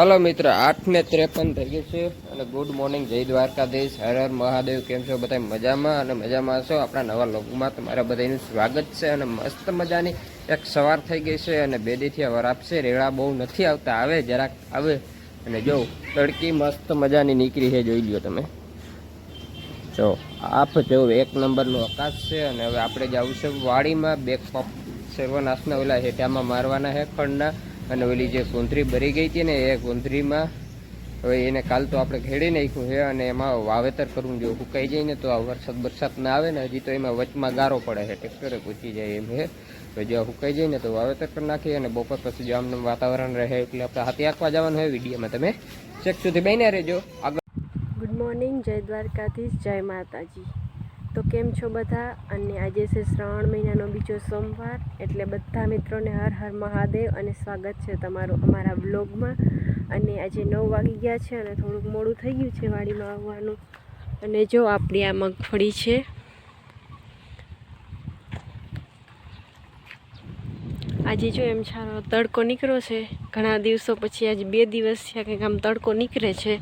હાલો મિત્ર આઠ ને ત્રેપન થઈ ગયું છે અને ગુડ મોર્નિંગ જય દ્વારકાધીશ, હર હર મહાદેવ, કેમ છો બધા મજામાં અને મજામાં છો? આપણા નવા લોગમાં તમારા બધાનું સ્વાગત છે અને મસ્ત મજાની એક સવાર થઈ ગઈ છે અને બેદીથી વર આપશે રેડા બહુ નથી આવતા, આવે જરાક આવે. અને જો, તડકી મસ્ત મજાની નીકળી છે, જોઈ લ્યો તમે. જો, આપ જો, એક નંબરનો આકાશ છે અને હવે આપણે જવું છે વાડીમાં, બે પપ સર્વનાશના ઓલા હેઠામાં મારવાના હે ખંડના. અને ઓલી જે કુંતરી ભરી ગઈ હતી ને, એ કુંતરીમાં હવે એને કાલ તો આપણે ખેડી નાખ્યું છે અને એમાં વાવેતર કરવું જો સુકાઈ જાય ને તો આ વરસાદ વરસાદ ના આવે ને, હજી તો એમાં વચમાં ગારો પડે છે. ટ્રેક્ટરે પૂછી જાય એમ છે. તો જો સુકાઈ જાય ને તો વાવેતર કરી નાખીએ અને બપોર પછી જો આમનું વાતાવરણ રહે એટલે આપણે હાથી આંકવા જવાનું હોય વિડીયોમાં. તમે ચેક સુધી બહીને રહેજો. આગળ ગુડ મોર્નિંગ જય દ્વારકાધીશ, જય માતાજી. તો કેમ છો બધા? અને આજે છે શ્રાવણ મહિનાનો બીજો સોમવાર, એટલે બધા મિત્રોને હર હર મહાદેવ અને સ્વાગત છે તમારું અમારા બ્લોગમાં અને આજે નવ વાગી ગયા છે અને થોડુંક મોડું થઈ ગયું છે વાડીમાં આવવાનું. અને જો આપણી આ મગફળી છે. આજે જો એમ સારો તડકો નીકળ્યો છે. ઘણા દિવસો પછી આજે બે દિવસ થયા કંઈક આમ તડકો નીકળે છે.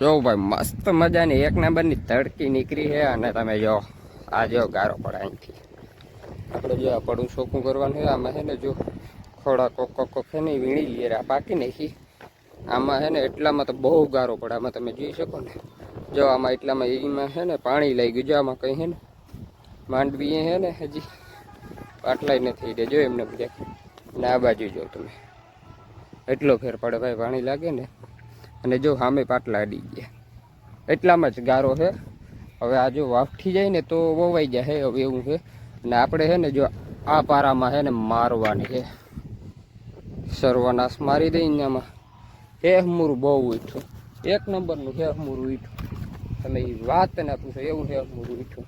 જો ભાઈ, મસ્ત મજાની એક નંબરની તડકી નીકળી છે અને તમે જો, આ જો ગારો પડે અહીંથી. આપણે જો આ ચોખ્ખું કરવાનું છે, આમાં છે ને જો ખોડા કોક કોક કોક છે ને વીણી લઈએ આ પાકી નાખી આમાં છે ને એટલામાં તો બહુ ગારો પડે, આમાં તમે જોઈ શકો ને. જો આમાં એટલામાં એમાં છે ને પાણી લઈ ગયું, જો આમાં કંઈ છે ને માંડવી છે ને હજી પાટલાય નથી દે જો એમને બધા. ને બાજુ જો તમે. એટલો ફેર પડે ભાઈ, પાણી લાગે ને. અને જો સામે પાટલા અડી ગયા. એટલામાં જ ગારો છે. હવે આ જો વાફઠી જાય ને તો વવાઈ જાય હવે એવું છે. અને આપણે છે ને જો આ પારામાં છે ને મારવાની છે. સર્વનાશ મારી દઈ આમાં હેહમૂરું બહુ ઉઠ્યું એક નંબરનું હેહમૂરું ઉઠ્યું તમે એ વાત ના પૂછો, એવું હેહમૂરું ઉઠ્યું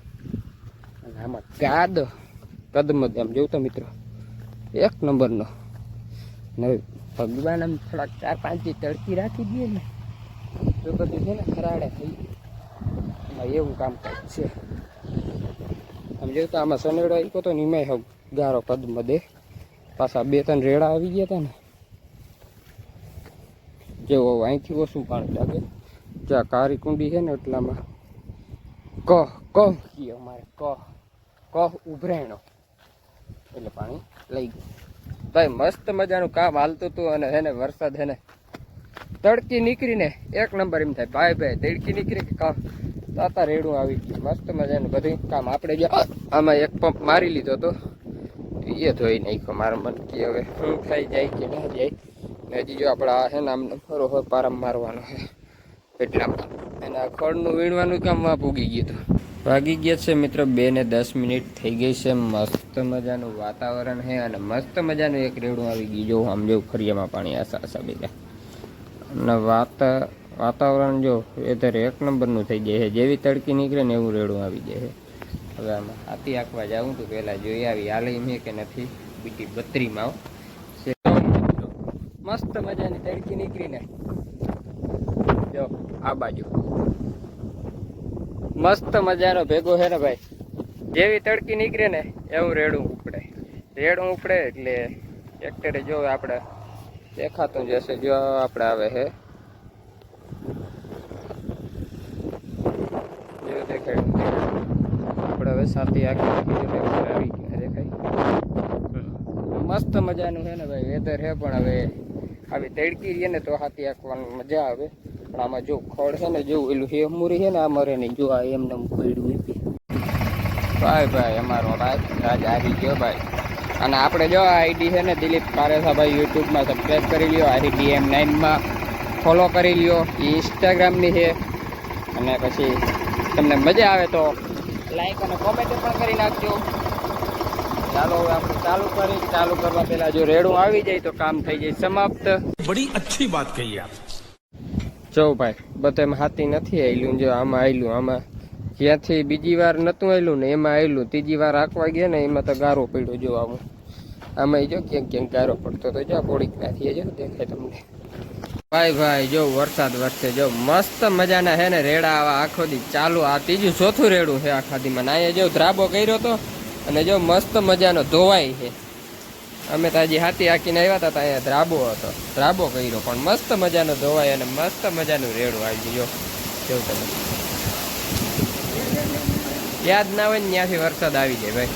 અને આમાં ગાદ, કદમદ એમ જોયું મિત્રો. એક નંબરનો. ને ભગવાન આમ થોડાક ચાર, પાંચ તડકી રાખી દઈએ ને, તો બધું છે ને ખરાડે થઈ એવું કામકાજ છે. આમ જોયું તો આમાં સનેડો આવ્યો તો ને એમાંય હવે ગારો પદમાં દે. પાછા બે, ત્રણ રેડા આવી ગયા હતા ને. જેવો અહીંથી ઓછું પાણી લાગે. જ્યાં કારી કુંડી છે ને એટલામાં. કહ કહ કીએ અમારે. કહ કહ ઉભરાયણો. એટલે પાણી લઈ ગયું. ભાઈ, મસ્ત મજાનું કામ હાલતું હતું અને હે ને વરસાદ હે ને તડકી નીકળીને એક નંબર એમ થાય. ભાઈ ભાઈ, તડકી નીકળી કે કામ? તાતા રેડું આવી ગયું. મસ્ત મજાનું બધું કામ આપણે જે આમાં એક પંપ મારી લીધો તો એ ધોઈ નાખ્યો મારું મન કે હવે. શું થઈ જાય કે ના જાય. હજી જો આપણે આ છે ને આમ બરોબર પારમ મારવાનો છે. એટલામાં અને આ ખડનું વીણવાનું કામમાં પૂગી ગયું હતું. વાગી ગયા છે મિત્રો, બે ને દસ મિનિટ થઈ ગઈ છે. મસ્ત મજાનું વાતાવરણ છે અને મસ્ત મજાનું એક રેડું આવી ગયું. જો આમ જેવું ફરિયામાં પાણી આસા આસા બીજા અને વાત, વાતાવરણ જો વેધર એક નંબરનું થઈ જાય છે. જેવી તડકી નીકળે ને એવું રેડું આવી જાય છે. હવે આમાં હાથી આંકવા જાઉં તો પહેલાં જોઈ આવી હાલ મેં કે નથી. બીજી બત્રીમાં મસ્ત મજાની તડકી નીકળીને. જો, આ બાજુ. મસ્ત મજાનો ભેગો છે ને ભાઈ. જેવી તડકી નીકળે ને એવું રેડું ઉપડે. રેડું ઉપડે એટલે ટ્રેક્ટરે જો આપણે દેખાતું જશે જો આપણે આવે હે. જો આપણે હવે સાથે ગયા દેખાય? મસ્ત મજાનું છે ને ભાઈ વેધર છે પણ હવે આવી તડકી રહીએ ને તો હાથી આંકવાની મજા આવે. પણ આમાં જો ખડ છે ને જો એલું હેમુરી છે ને, આ મરે નહીં. જો આ એમને પડ્યું એપી. ભાઈ ભાઈ, અમારો ભાઈ રાજ આવી ગયો ભાઈ. અને આપણે જો આઈડી છે ને, દિલીપ કારેસા ભાઈ યુટ્યુબમાં સબસ્ક્રાઈબ કરી લ્યો. આઈડી એમ નાઇનમાં ફોલો કરી લ્યો. ઇન્સ્ટાગ્રામની છે. અને પછી તમને મજા આવે તો લાઈક અને કોમેન્ટ પણ કરી નાખજો. ચાલો આપણે ચાલુ કરી. ચાલુ કરવા પહેલાં જો રેડું આવી જાય તો કામ થઈ જાય સમાપ્ત. બડી અચ્છી વાત કહી આપ. જો ભાઈ. બધામાં હાથી નથી આવેલું જો આમાં આવેલું આમાં જ્યાંથી બીજી વાર નહોતું આવેલું ને એમાં આવેલું ત્રીજી વાર આંકવા ગયા ને એમાં તો ગારો પડ્યો જો આવું. આમાં જો ક્યાંક ક્યાંક ગારો પડતો તો જો પોડીક નાખીએ જો, દેખાય તમને. ભાઈ ભાઈ, જો વરસાદ વરસે, જો મસ્ત મજાના હે ને રેડા આવા આખો દી ચાલુ. આ ત્રીજું ચોથું રેડું છે આખા દીમાં. ના અહીંયા જો ધ્રાબો કર્યો તો, અને જો મસ્ત મજાનો ધોવાય છે અમે તો હજી હાથી હાકીને આવ્યા હતા અહીંયા ધ્રાબો હતો. ધ્રાબો કર્યો, પણ મસ્ત મજાનો ધોવાય અને મસ્ત મજાનું રેડું આવી ગયો. કેવું તમે? યાદ ના હોય ને ત્યાંથી વરસાદ આવી જાય ભાઈ.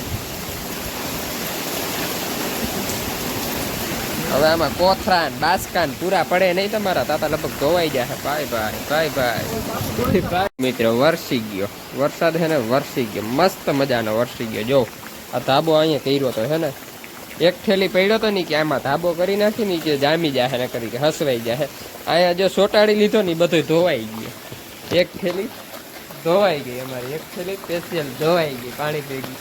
હવે આમાં કોથરા ને બાસકા પૂરા પડે નહીં તમારા, તાતા લગભગ ધોવાઈ જાય. ભાઈ ભાઈ ભાઈ ભાઈ. ભાઈ મિત્રો, વરસી ગયો. વરસાદ છે ને વરસી ગયો. મસ્ત મજાનો વરસી ગયો. જો, આ ધાબો અહીંયા કર્યો તો હે ને એક થેલી પડ્યો તો ને કે આમાં ધાબો કરી નાખી ને કે જામી જાય ને કરી કે હસવાઈ જાય અહીંયા જો સોટાડી લીધો ને બધું ધોવાઈ ગયો એક થેલી ધોવાઈ ગઈ અમારી એક થેલી સ્પેશિયલ ધોવાઈ ગઈ પાણી ભેગી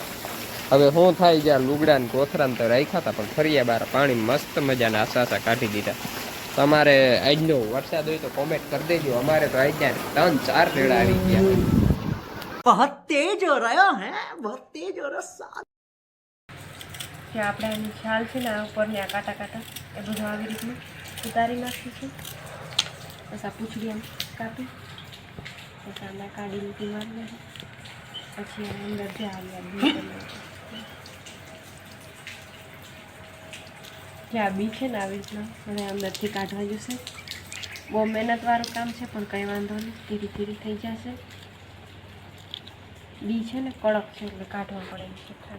હવે શું થાય જ્યાં લુગડા ને કોથરા ને તો રાખ્યા હતા પણ ફર્યા બાર પાણી મસ્ત મજાના આસાસા કાઢી દીધા તમારે આજનો વરસાદ હોય તો કોમેન્ટ કરી દેજો અમારે તો આજના ત્રણ ચાર રેડા આવી ગયા बहुत तेज हो रहा है बहुत तेज हो रहा જે આપણે એની છાલ છે ને આ ઉપરની આ કાંટા કાંટા, એ બધું આવી રીતનું ઉતારી નાખીશું. બસ આ પૂછડી એમ કાપી, પછી આમાં કાઢીને મારી પછી અંદર અંદરથી આવી જે આ બી છે ને આવી રીતના, મને અંદરથી કાઢવા જશે. બહુ મહેનતવાળું કામ છે, પણ કંઈ વાંધો નહીં. ધીરે ધીરે થઈ જશે. બી છે ને કડક છે, એટલે કાઢવા પડે છે છે.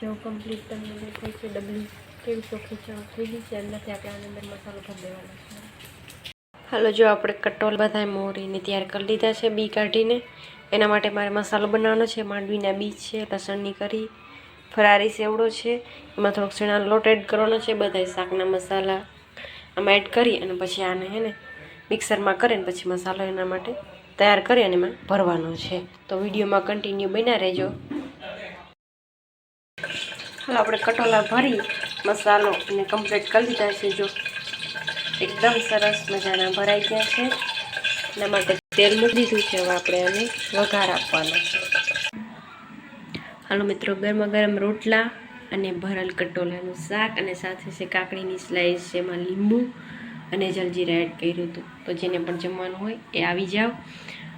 જેવું કમ્પ્લીટ તમને દેખાય છે ડબલી, કેવી ચોખ્ખી છે થઈ ગઈ છે અંદરથી આપણે આની અંદર મસાલો ભરી દેવાનો છે. હાલો, જો આપણે કટોલ બધાય મોરીને તૈયાર કરી લીધા છે, બી કાઢીને. એના માટે મારે મસાલો બનાવવાનો છે, માંડવીના બીજ છે, લસણની કરી ફરારી સેવડો છે, એમાં થોડોક શેણા લોટ એડ કરવાનો છે, બધાય શાકના મસાલા આમાં એડ કરી અને પછી આને હે ને મિક્સરમાં કરીને પછી મસાલો એના માટે તૈયાર કરી અને એમાં ભરવાનો છે. તો વિડીયોમાં કન્ટિન્યુ બન્યા રહેજો. હાલો આપણે કટોલા ભરી મસાલો અને કમ્પ્લીટ કરી દીધા છે જો. એકદમ સરસ મજાના ભરાઈ ગયા છે. એના માટે તેલ મૂકી દીધું છે, હવે આપણે આને વઘાર આપવાનો હાલો મિત્રો ગરમા ગરમ રોટલા અને ભરેલ કટોલાનું શાક અને સાથે છે કાકડીની સ્લાઈસ છે એમાં લીંબુ અને જલજીરા એડ કર્યું હતું. તો જેને પણ જમવાનું હોય એ આવી જાઓ.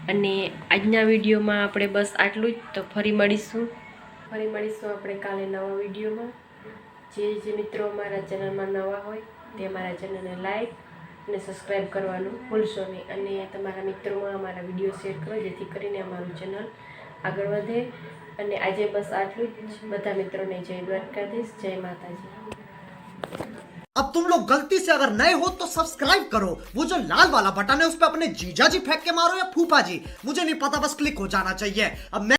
અને આજના વિડીયોમાં આપણે બસ આટલું જ. તો ફરી મળીશું. ફરી મળીશું આપણે કાલે નવા વિડીયોમાં જે જે મિત્રો અમારા ચેનલમાં નવા હોય તે અમારા ચેનલને લાઈક અને સબસ્ક્રાઈબ કરવાનું ભૂલશો નહીં અને તમારા મિત્રોમાં અમારા વિડીયો શેર કરો જેથી કરીને અમારું ચેનલ આગળ વધે અને આજે બસ આટલું જ બધા મિત્રોને જય દ્વારકાધીશ જય માતાજી अब तुम लोग गलती से अगर नए हो तो सब्सक्राइब करो वो जो लाल वाला बटन है उस पर अपने जीजा जी फेंक के मारो या फूफा जी मुझे नहीं पता बस क्लिक हो जाना चाहिए अब मैं